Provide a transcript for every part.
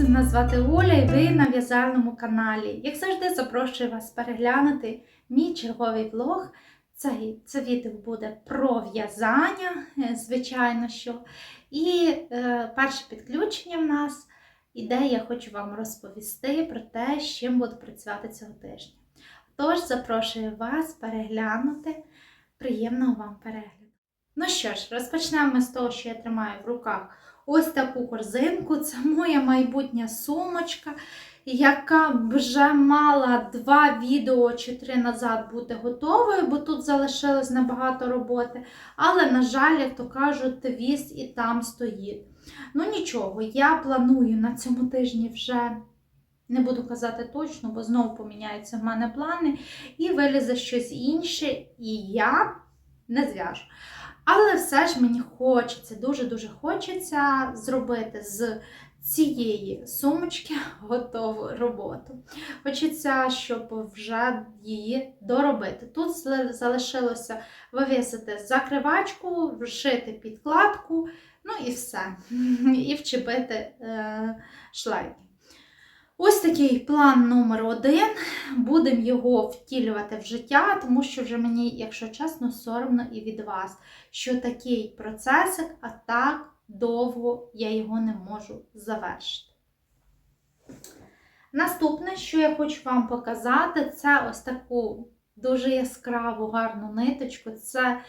Друзі, мене звати Оля і ви на в'язальному каналі. Як завжди, запрошую вас переглянути мій черговий влог. Це, це відео буде про в'язання, е, звичайно що. І е, перше підключення в нас іде, я хочу вам розповісти про те, з чим буду працювати цього тижня. Тож запрошую вас переглянути. Приємного вам перегляду. Ну що ж, розпочнемо з того, що я тримаю в руках ось таку корзинку. Це моя майбутня сумочка, яка вже мала два відео чи три назад бути готовою, бо тут залишилось небагато роботи. Але, на жаль, як то кажуть, віз і там стоїть. Ну нічого, я планую на цьому тижні вже. Не буду казати точно, бо знову поміняються в мене плани, і вилізе щось інше, і я не зв'яжу. Але все ж мені хочеться, дуже-дуже хочеться зробити з цієї сумочки готову роботу. Хочеться, щоб вже її доробити. Тут залишилося вивісити закривачку, вшити підкладку, ну і все. І вчепити е, шлейки. Ось такий план номер один. Будемо його втілювати в життя, тому що вже мені, якщо чесно, соромно і від вас, що такий процесик, а так довго я його не можу завершити. Наступне, що я хочу вам показати, це ось таку дуже яскраву, гарну ниточку. Це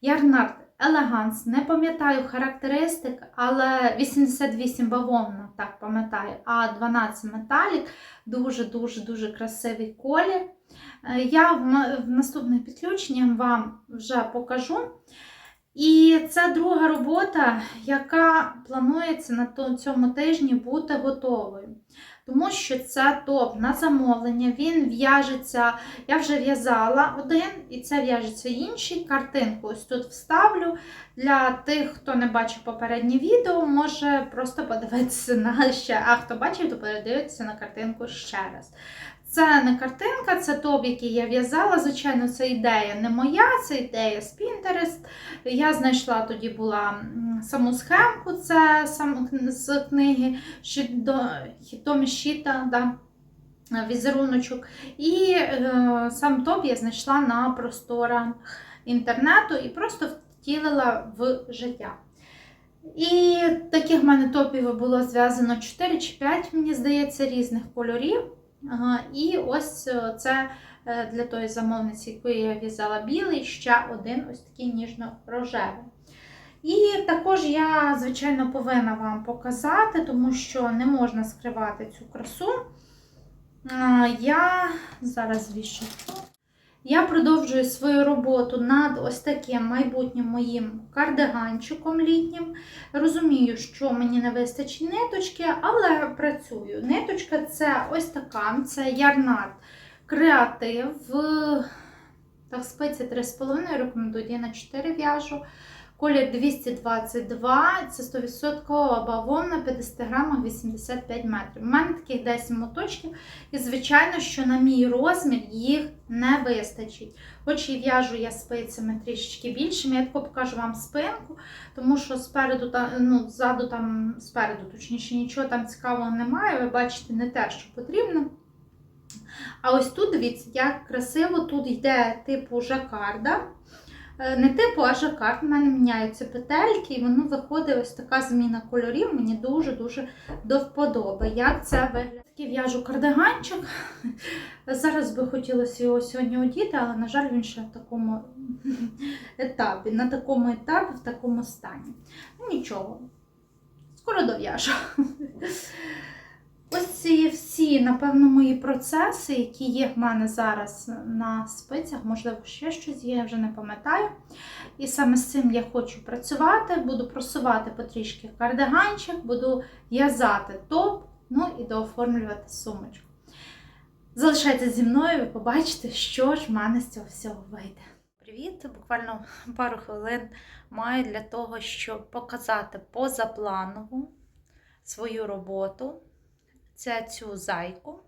Ярнард Елеганс. Не пам'ятаю характеристик, але 88 бавовна, так пам'ятаю, а 12 металік. Дуже-дуже-дуже красивий колір. Я в наступне підключення вам вже покажу. І це друга робота, яка планується на цьому тижні бути готовою. Тому що це топ на замовлення, він в'яжеться, я вже в'язала один, і це в'яжеться інший. Картинку ось тут вставлю. Для тих, хто не бачив попереднє відео, може просто подивитися на ще, а хто бачив, то передивитися на картинку ще раз. Це не картинка, це топ, який я в'язала. Звичайно, це ідея не моя, це ідея з Pinterest. Я знайшла тоді була саму схемку, це сам, з книги Хітомі Щіта, да, візеруночок. І е, сам топ я знайшла на просторах інтернету і просто втілила в життя. І таких в мене топів було зв'язано 4 чи 5, мені здається, різних кольорів. І ось е, це е, для тої замовниці, якої я в'язала білий, ще один ось такий ніжно-рожевий. І також я, звичайно, повинна вам показати, тому що не можна скривати цю красу. Я зараз вішу. Я продовжую свою роботу над ось таким майбутнім моїм кардиганчиком літнім. Розумію, що мені не вистачить ниточки, але працюю. Ниточка це ось така, це ярнат креатив. Так, спиці 3,5 рекомендую, я на 4 в'яжу. Колір 222, це 100% бавовна, 50 грамах 85 метрів. У мене таких 10 моточків, і, звичайно, що на мій розмір їх не вистачить. Хоч і в'яжу я спицями трішечки більшими, я тако покажу вам спинку, тому що спереду, ну, ззаду там, спереду, точніше, нічого там цікавого немає. Ви бачите, не те, що потрібно. А ось тут, дивіться, як красиво тут йде типу жакарда. Е, не типу, а жакард. У мене міняються петельки, і воно виходить ось така зміна кольорів. Мені дуже-дуже до вподоби. Як це виглядає? В'яжу кардиганчик. Зараз би хотілося його сьогодні одіти, але, на жаль, він ще в такому етапі, на такому етапі, в такому стані. Ну, нічого, скоро дов'яжу. Ось ці всі, напевно, мої процеси, які є в мене зараз на спицях, можливо, ще щось є, я вже не пам'ятаю. І саме з цим я хочу працювати, буду просувати потрішки кардиганчик, буду в'язати топ, ну і дооформлювати сумочку. Залишайтеся зі мною, ви побачите, що ж в мене з цього всього вийде. Привіт! Буквально пару хвилин маю для того, щоб показати позапланову свою роботу це цю зайку.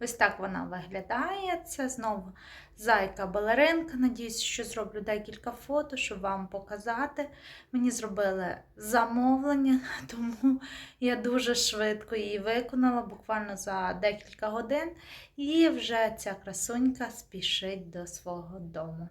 Ось так вона виглядає. Це знову зайка балеринка. Надіюсь, що зроблю декілька фото, щоб вам показати. Мені зробили замовлення, тому я дуже швидко її виконала, буквально за декілька годин. І вже ця красунька спішить до свого дому.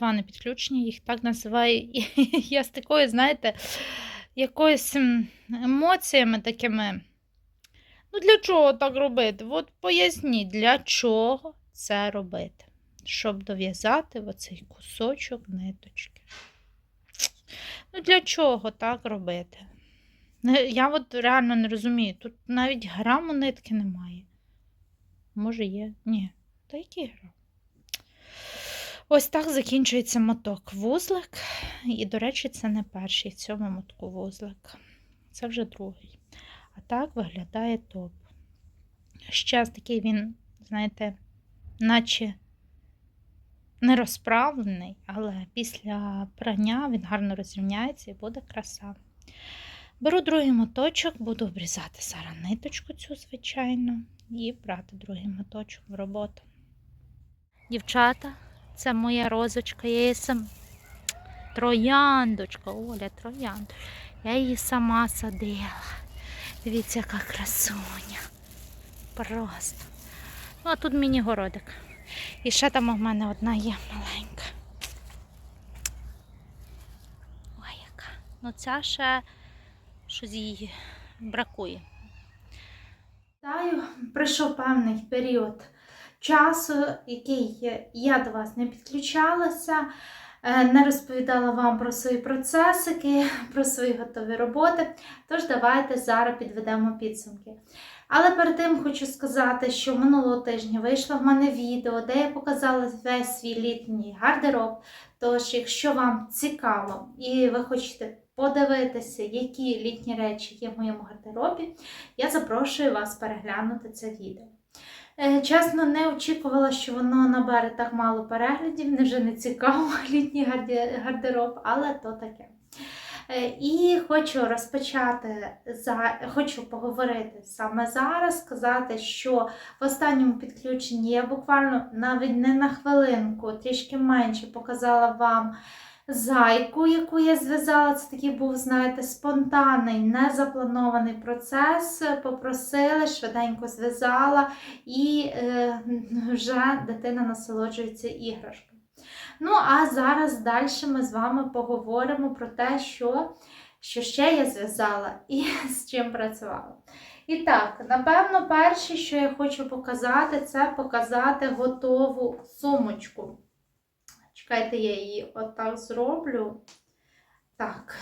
Дивани підключені, їх так називаю. І я з такою, знаєте, якоюсь емоціями такими. Ну, для чого так робити? От поясніть, для чого це робити? Щоб дов'язати оцей кусочок ниточки. Ну, для чого так робити? Я от реально не розумію. Тут навіть граму нитки немає. Може, є? Ні. Та який грам? Ось так закінчується моток вузлик. І, до речі, це не перший в цьому мотку вузлик. Це вже другий. А так виглядає топ. Ще такий він, знаєте, наче не розправлений, але після прання він гарно розрівняється і буде краса. Беру другий моточок, буду обрізати зараз ниточку цю, звичайно, і брати другий моточок в роботу. Дівчата, це моя розочка, я її сам. Трояндочка, Оля, троянд. Я її сама садила. Дивіться, яка красуня. Просто. Ну, а тут міні-городик. І ще там у мене одна є маленька. Ой, яка. Ну, ця ще щось їй бракує. Вітаю, прийшов певний період часу, який я до вас не підключалася, е, не розповідала вам про свої процесики, про свої готові роботи. Тож давайте зараз підведемо підсумки. Але перед тим хочу сказати, що минулого тижня вийшло в мене відео, де я показала весь свій літній гардероб. Тож, якщо вам цікаво і ви хочете подивитися, які літні речі є в моєму гардеробі, я запрошую вас переглянути це відео. Е, Чесно, не очікувала, що воно набере так мало переглядів, не вже не цікаво літній гардероб, але то таке. Е, І хочу розпочати за хочу поговорити саме зараз, сказати, що в останньому підключенні я буквально навіть не на хвилинку, трішки менше показала вам зайку, яку я зв'язала. Це такий був, знаєте, спонтанний, незапланований процес. Попросили, швиденько зв'язала, і е, вже дитина насолоджується іграшкою. Ну, а зараз далі ми з вами поговоримо про те, що, що ще я зв'язала і з чим працювала. І так, напевно, перше, що я хочу показати, це показати готову сумочку. Чекайте, я її отак зроблю. Так,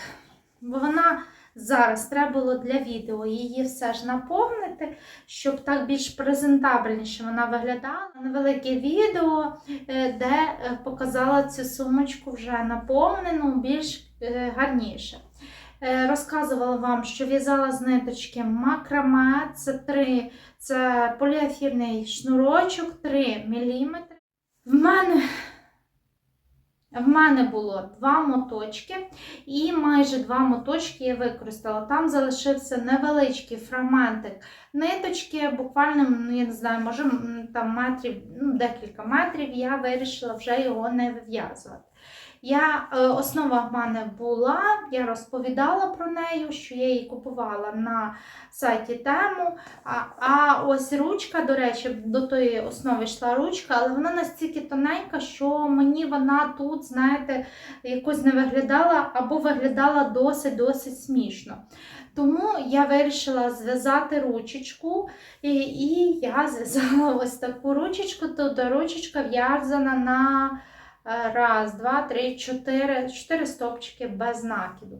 бо вона зараз треба було для відео її все ж наповнити, щоб так більш презентабельніше вона виглядала. Невелике відео, е, де е, показала цю сумочку вже наповнену, більш е, гарніше. Розказувала вам, що в'язала з ниточки макраме, це 3, це поліефірний шнурочок 3 мм. В мене в мене було два моточки, і майже два моточки я використала. Там залишився невеличкий фрагментик ниточки, буквально, ну, я не знаю, може там метрів, ну, декілька метрів, я вирішила вже його не вив'язувати. Я, е, основа в мене була, я розповідала про неї, що я її купувала на сайті тему. А, а ось ручка, до речі, до тої основи йшла ручка, але вона настільки тоненька, що мені вона тут, знаєте, якось не виглядала або виглядала досить-досить смішно. Тому я вирішила зв'язати ручечку, і, і я зв'язала ось таку ручечку. Тут ручечка в'язана на Раз, два, три, чотири. Чотири стовпчики без накиду.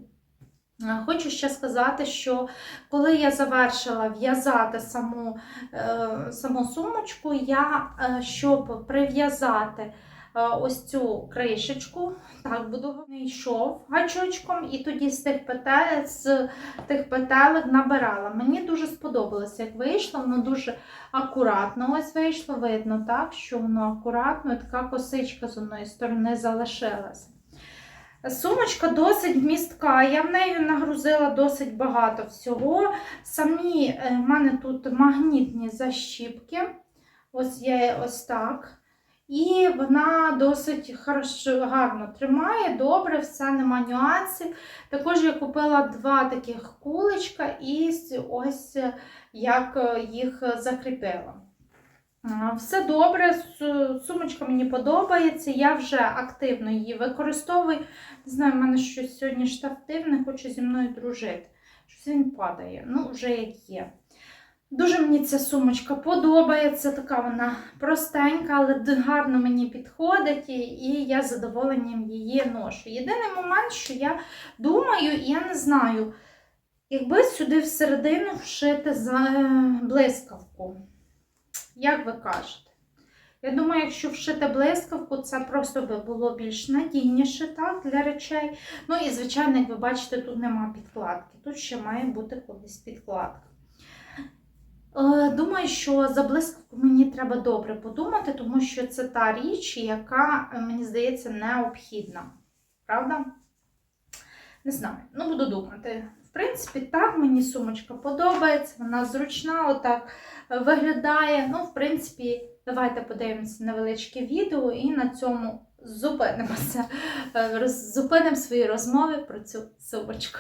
Е, Хочу ще сказати, що коли я завершила в'язати саму, е, саму сумочку, я, е, щоб прив'язати е, ось цю кришечку, так буду йшов гачочком, і тоді з тих петель, з тих петелек набирала. Мені дуже сподобалося, як вийшло, воно дуже акуратно ось вийшло, видно, так, що воно акуратно, така косичка з одної сторони залишилася. Сумочка досить вмістка, я в неї нагрузила досить багато всього. Самі е, в мене тут магнітні защіпки. Ось є ось так. І вона досить хорошо, гарно тримає, добре, все, нема нюансів. Також я купила два таких куличка і ось як е, їх закріпила. Все добре, сумочка мені подобається, я вже активно її використовую. Не знаю, в мене щось сьогодні штатив, не хоче зі мною дружити. Щось він падає, ну, вже як є. Дуже мені ця сумочка подобається, така вона простенька, але гарно мені підходить, і, я з задоволенням її ношу. Єдиний момент, що я думаю, і я не знаю, якби сюди всередину вшити е, блискавку. Як ви кажете? Я думаю, якщо вшити блискавку, це просто би було більш надійніше так, для речей. Ну і, звичайно, як ви бачите, тут нема підкладки. Тут ще має бути колись підкладка. Е, Думаю, що за блискавку мені треба добре подумати, тому що це та річ, яка, е, мені здається, необхідна. Правда? Не знаю, ну буду думати. В принципі, так, мені сумочка подобається, вона зручна, отак е, виглядає. Ну, в принципі, давайте подивимося невеличке відео і на цьому зупинимося. Зупинимо свої розмови про цю сумочку.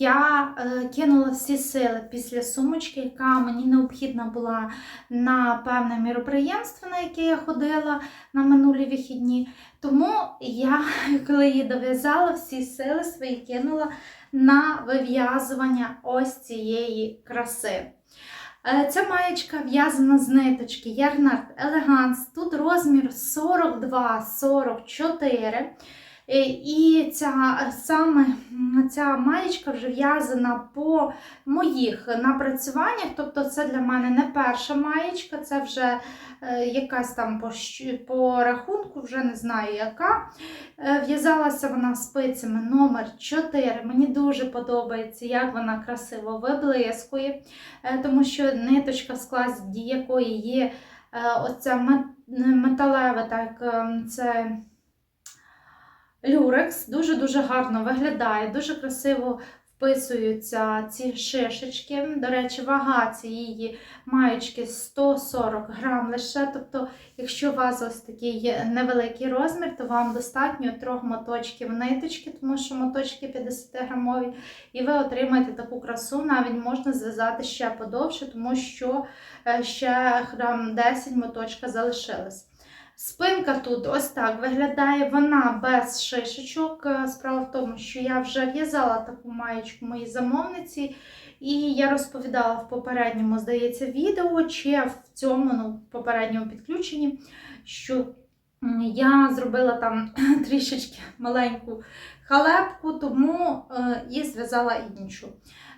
Я е, кинула всі сили після сумочки, яка мені необхідна була на певне міроприємство, на яке я ходила на минулі вихідні. Тому я, коли її дов'язала, всі сили свої кинула на вив'язування ось цієї краси. Е, Ця маєчка в'язана з ниточки Ярнард Елеганс. Тут розмір 42-44. Е, І ця саме ця маєчка вже в'язана по моїх напрацюваннях. Тобто, це для мене не перша маєчка, це вже е, якась там по, по рахунку, вже не знаю яка. Е, В'язалася вона спицями номер 4. Мені дуже подобається, як вона красиво виблискує, е, тому що ниточка, в складі якої є оця металева, так, е, це люрекс, дуже-дуже гарно виглядає, дуже красиво вписуються ці шишечки. До речі, вага цієї маєчки 140 грам лише. Тобто, якщо у вас ось такий невеликий розмір, то вам достатньо трьох моточків ниточки, тому що моточки 50 грамові, і ви отримаєте таку красу. Навіть можна зв'язати ще подовше, тому що е, ще грам 10 моточка залишилось. Спинка тут ось так виглядає, вона без шишечок. Е, Справа в тому, що я вже в'язала таку маєчку моїй замовниці, і я розповідала в попередньому, здається, відео чи в цьому ну, попередньому підключенні, що я зробила там трішечки маленьку халепку, тому е, і зв'язала іншу.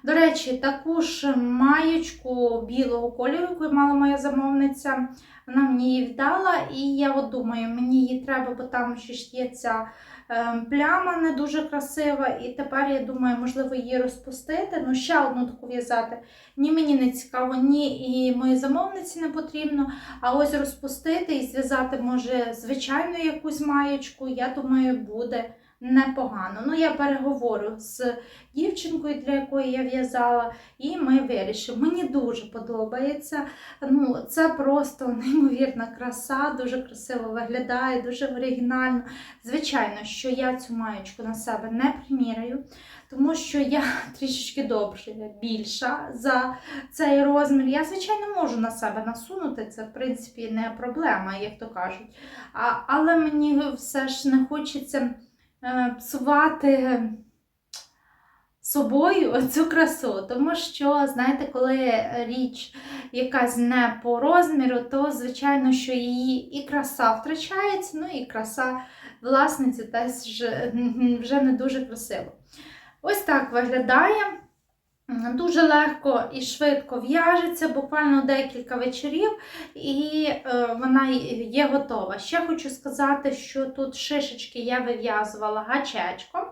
До речі, таку ж маєчку білого кольору, яку мала моя замовниця, вона мені її віддала, і я от думаю, мені її треба, бо там ще ж є ця е, пляма не дуже красива. І тепер я думаю, можливо, її розпустити. Ну, ще одну таку в'язати. Ні мені не цікаво, ні і моїй замовниці не потрібно. А ось розпустити і зв'язати, може, звичайну якусь маєчку, я думаю, буде непогано. Ну, я переговорю з дівчинкою, для якої я в'язала, і ми вирішимо. Мені дуже подобається. Ну, це просто неймовірна краса, дуже красиво виглядає, дуже оригінально. Звичайно, що я цю маєчку на себе не приміряю, тому що я трішечки довше, більша за цей розмір. Я, звичайно, можу на себе насунути, це, в принципі, не проблема, як то кажуть. А, але мені все ж не хочеться псувати собою цю красу, тому що, знаєте, коли річ якась не по розміру, то, звичайно, що її і краса втрачається, ну і краса власниці теж вже не дуже красиво. Ось так виглядає. Дуже легко і швидко в'яжеться, буквально декілька вечорів, і е, вона є готова. Ще хочу сказати, що тут шишечки я вив'язувала гачечком,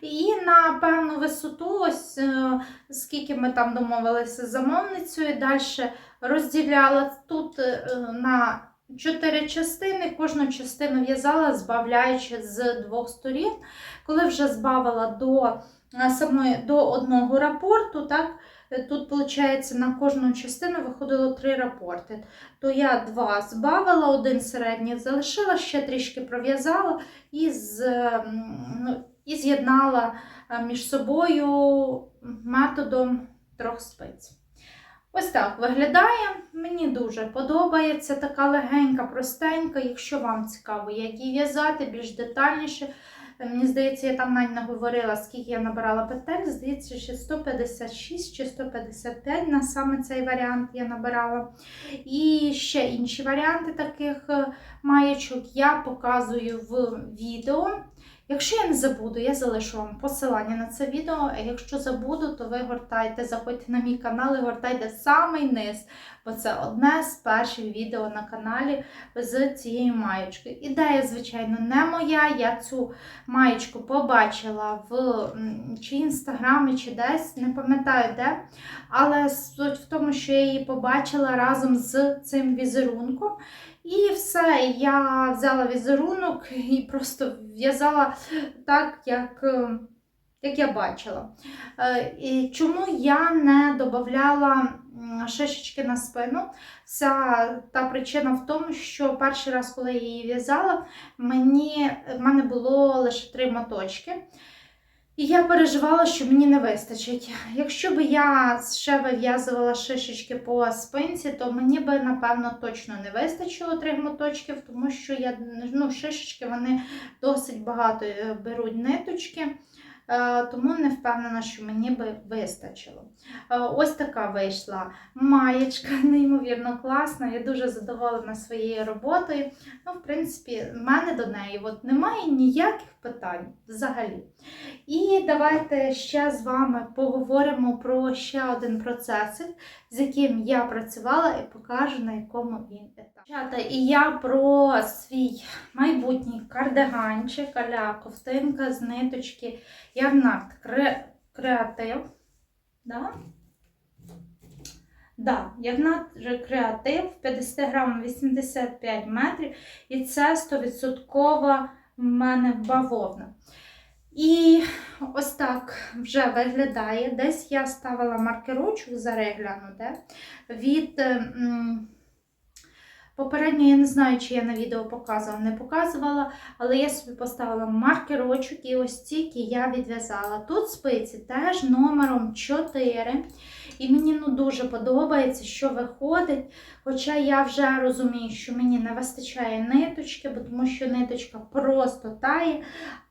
і на певну висоту, ось е, скільки ми там домовилися з замовницею, далі розділяла тут е, на чотири частини, кожну частину в'язала, збавляючи з двох сторін. Коли вже збавила до самої до одного рапорту, так, тут, виходить, на кожну частину виходило три рапорти. То я два збавила, один середній залишила, ще трішки пров'язала і з, ну, і з'єднала між собою методом трьох спиць. Ось так виглядає. Мені дуже подобається така легенька, простенька. Якщо вам цікаво, як її в'язати більш детальніше, Мені здається, я там навіть наговорила, скільки я набирала петель. Здається, ще 156 чи 155 на саме цей варіант я набирала. І ще інші варіанти таких е, маєчок я показую в відео. Якщо я не забуду, я залишу вам посилання на це відео. Якщо забуду, то ви гортайте, заходьте на мій канал і гортайте самий низ, бо це одне з перших відео на каналі з цією маєчкою. Ідея, звичайно, не моя. Я цю маєчку побачила в чи інстаграмі, чи десь, не пам'ятаю де. Але суть в тому, що я її побачила разом з цим візерунком. І все, я взяла візерунок і просто в'язала так, як е, як я бачила. Е, і Чому я не додавала шишечки на спину? Вся та причина в тому, що перший раз, коли я її в'язала, мені, в мене було лише три моточки. І я переживала, що мені не вистачить. Якщо б я ще вив'язувала шишечки по спинці, то мені би, напевно, точно не вистачило трьох моточків, тому що я, ну, шишечки вони досить багато е, беруть ниточки. Е, тому не впевнена, що мені би вистачило. Е, ось така вийшла маєчка, неймовірно класна. Я дуже задоволена своєю роботою. Ну, В принципі, в мене до неї от немає ніяких питань взагалі. І давайте ще з вами поговоримо про ще один процес, з яким я працювала, і покажу, на якому він етапі. І я про свій майбутній кардиганчик, аля ковтинка з ниточки Ярнард креатив. Да? Да, Ягнат креатив 50 грам 85 метрів, і це 100% в мене бавовна. І ось так вже виглядає. Десь я ставила маркерочок, зараз гляну, де, від. Попередньо я не знаю, чи я на відео показувала, не показувала, але я собі поставила маркерочок і ось тільки я відв'язала. Тут спиці теж номером 4. І мені ну, дуже подобається, що виходить. Хоча я вже розумію, що мені не вистачає ниточки, бо тому що ниточка просто тає.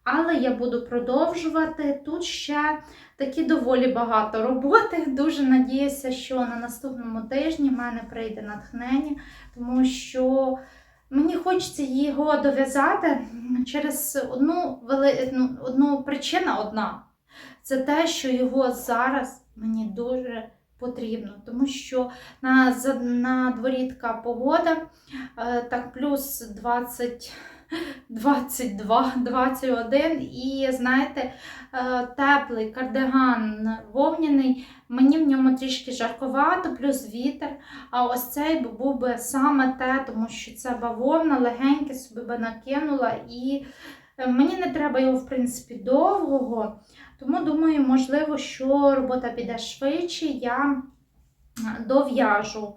Але я буду продовжувати. Тут ще такі доволі багато роботи. Дуже надіюся, що на наступному тижні в мене прийде натхнення, тому що мені хочеться його дов'язати через одну, вели... Ну, одну причину одна. Це те, що його зараз мені дуже потрібно, тому що на на дворі така погода, е, так плюс 20. 22, 21 і, знаєте, е, теплий кардиган вовняний, мені в ньому трішки жарковато, плюс вітер. А ось цей був би саме те, тому що це бавовна, легеньке собі би накинула. І Е, Мені не треба його, в принципі, довгого, тому думаю, можливо, що робота піде швидше, я дов'яжу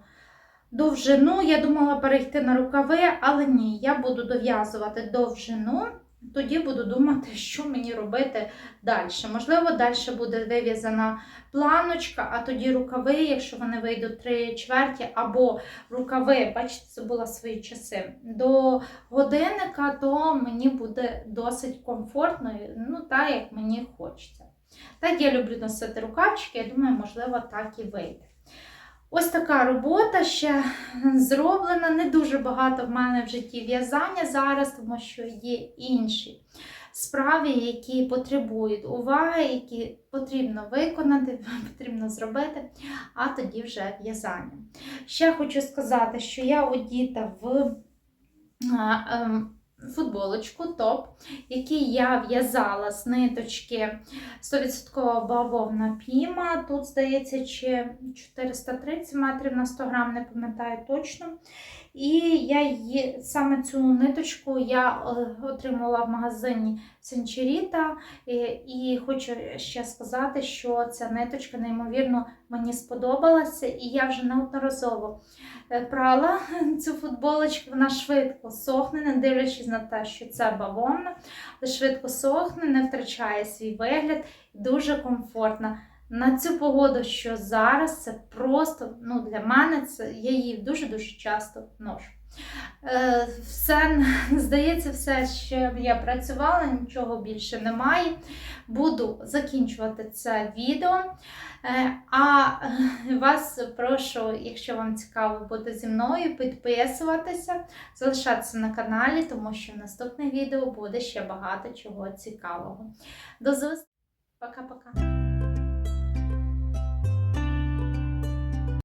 довжину. Я думала перейти на рукави, але ні, я буду дов'язувати довжину. Тоді буду думати, що мені робити далі. Можливо, далі буде вив'язана планочка, а тоді рукави, якщо вони вийдуть три чверті, або рукави, бачите, це були свої часи. До годинника, то мені буде досить комфортно, ну так, як мені хочеться. Так, я люблю носити рукавчики, я думаю, можливо, так і вийде. Ось така робота ще зроблена. Не дуже багато в мене в житті в'язання зараз, тому що є інші справи, які потребують уваги, які потрібно виконати, потрібно зробити, а тоді вже в'язання. Ще хочу сказати, що я одіта в ем, футболочку топ, який я в'язала з ниточки 100% бавовна піма. Тут, здається, чи 430 метрів на 100 грам, не пам'ятаю точно. І я її, саме цю ниточку я е, отримала в магазині Сенчеріта. І, хочу ще сказати, що ця ниточка, неймовірно, мені сподобалася, і я вже неодноразово е, прала цю футболочку, вона швидко сохне, не дивлячись на те, що це бавовна, швидко сохне, не втрачає свій вигляд, дуже комфортна. На цю погоду, що зараз, це просто ну, для мене це я її дуже-дуже часто ношу. Е, все, здається, все, що я працювала, нічого більше немає. Буду закінчувати це відео. Е, А е, вас прошу, якщо вам цікаво бути зі мною, підписуватися, залишатися на каналі, тому що в наступне відео буде ще багато чого цікавого. До зустрічі! Пока-пока!